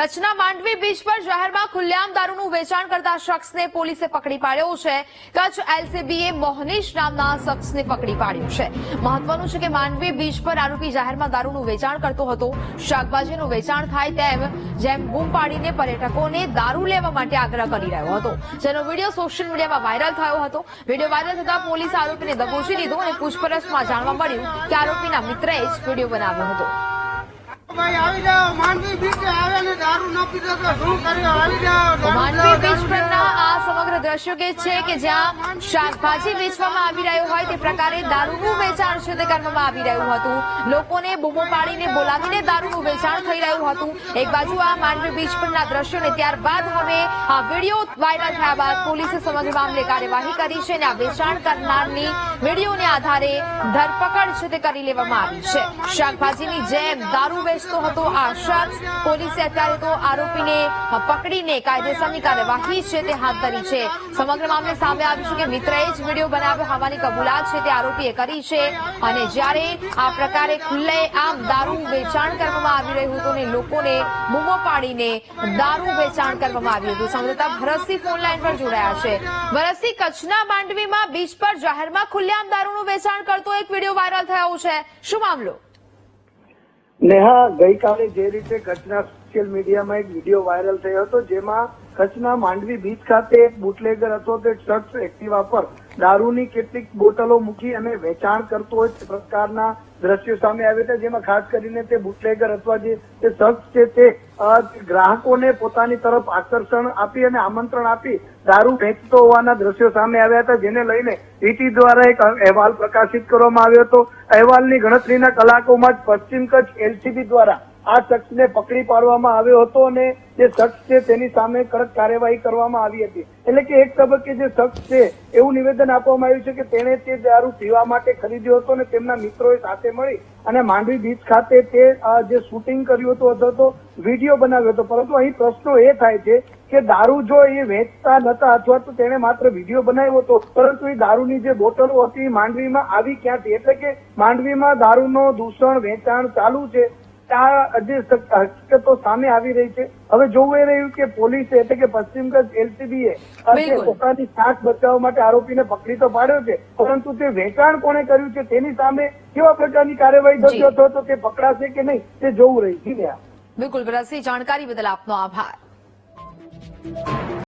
કચ્છના માંડવી બીચ પર જાહેરમાં ખુલ્લેઆમ દારૂનું વેચાણ કરતા શખ્સને પોલીસે પકડી પાડ્યો છે. કચ્છ એલસીબીએ મોહનીશ નામના શખ્સને પકડી પાડ્યો છે. મહત્વનું છે કે માંડવી બીચ પર આરોપી જાહેરમાં દારૂનું વેચાણ કરતો હતો. શાકભાજીનું વેચાણ થાય તેમ જેમ બૂમ પાડીને પર્યટકોને દારૂ લેવા માટે આગ્રહ કરી રહ્યો હતો. જેનો વીડિયો સોશિયલ મીડિયામાં વાયરલ થયો હતો. વીડિયો વાયરલ થતા પોલીસે આરોપીને દબોચી લીધો અને પૂછપરછમાં જાણવા મળ્યું કે આરોપીના મિત્રએ જ વીડિયો બનાવ્યો હતો. ભાઈ આવી જાઓ માંડવી બીચે આવે ને દારૂ ન પીધો તો શું કર્યો? આવી જાઓ માંડવી બીચ પરના આ સમગ્ર દ્રશ્યો કે છે કે જ્યાં શાકભાજી વેચવામાં આવી રહ્યું હોય તે પ્રકારે દારૂનું વેચાણ છે તે કરવામાં આવી રહ્યું હતું. લોકોને બૂમો પાડીને બોલાવીને દારૂનું વેચાણ થઈ રહ્યું હતું. એક બાજુ આ માંડવી બીચ પરના દ્રશ્યો ને ત્યારબાદ હવે આ વીડિયો વાયરલ થયા બાદ પોલીસે સમગ્ર મામલે કાર્યવાહી કરી છે અને આ વેચાણ કરનારની વિડીયોને આધારે ધરપકડ છે તે કરી લેવામાં આવી છે. શાકભાજીની જેમ દારૂ વેચતો હતો. આ શખ્સ પોલીસે અત્યારે તો આરોપીને પકડીને કાયદેસરની કાર્યવાહી છે તે હાથ ધરી છે. સમગ્ર મામલે સામે આવ્યું છે કે મિત્રએ જ વીડિયો બનાવ્યો હોવાની કબૂલાત છે તે આરોપીએ કરી છે. અને જ્યારે આ પ્રકારે ખુલ્લે આમ દારૂ વેચાણ કરવામાં આવી રહ્યું હતું લોકોને બૂમો પાડીને દારૂ વેચાણ કરવામાં આવ્યું હતું. સંવાદદાતા ભરતસિંહ ફોન લાઈન પર જોડાયા છે. ભરતસિંહ, કચ્છના માંડવીમાં બીચ પર જાહેરમાં ખુલ્લેઆમ દારૂનું વેચાણ કરતો એક વીડિયો વાયરલ થયો છે. શું મામલો? નેહા, ગઈકાલે જે રીતે કચ્છના સોશિયલ મીડિયામાં એક વીડિયો વાયરલ થયો હતો, જેમાં કચ્છના માંડવી બીચ ખાતે એક બુટલેગર હતો તે શખ્સ એક્ટિવા પર દારૂની કેટલીક બોટલો મૂકી અને વેચાણ કરતો હોય તે પ્રકારના દ્રશ્યો સામે આવ્યા હતા, જેમાં ખાસ કરીને તે બુટલેગર અથવા જે શખ્સ છે તે ગ્રાહકોને પોતાની તરફ આકર્ષણ આપી અને આમંત્રણ આપી દારૂ વેચતો હોવાના દ્રશ્યો સામે આવ્યા હતા, જેને લઈને ઈટી દ્વારા એક અહેવાલ પ્રકાશિત કરવામાં આવ્યો હતો. અહેવાલની ગણતરીના કલાકોમાં જ પશ્ચિમ કચ્છ એલસીબી દ્વારા આ શખ્સને પકડી પાડવામાં આવ્યો હતો અને જે શખ્સ છે તેની સામે કડક કાર્યવાહી કરવામાં આવી હતી. એટલે કે એક તબક્કે જે શખ્સ છે, એવું નિવેદન આપવામાં આવ્યું છે કે તેણે તે દારૂ પીવા માટે ખરીદ્યો હતો અને તેમના મિત્રોએ સાથે મળી અને માંડવી બીચ ખાતે તે જે શૂટિંગ કર્યું હતું, અથવા તો વીડિયો બનાવ્યો હતો. પરંતુ અહીં પ્રશ્નો એ થાય છે કે દારૂ જો એ વેચતા નતા અથવા તો તેણે માત્ર વીડિયો બનાવ્યો હતો, પરંતુ એ દારૂની જે બોટલો હતી માંડવીમાં આવી ક્યાંથી? એટલે કે માંડવીમાં દારૂનો દૂષણ વેચાણ ચાલુ છે. આ જે હકીકતો સામે આવી રહી છે. હવે જોવું એ રહ્યું કે પોલીસે એટલે કે પશ્ચિમ કચ્છ એલસીબીએ. પોતાની સાખ બચાવવા માટે આરોપીને પકડી તો પાડ્યો છે. પરંતુ તે વેચાણ કોણે કર્યું છે તેની સામે કેવા પ્રકારની કાર્યવાહી થતી. અથવા તો તે પકડાશે કે નહીં તે જોવું રહ્યું. છે બિલકુલ ભરતસિંહ જાણકારી બદલ આપનો આભાર.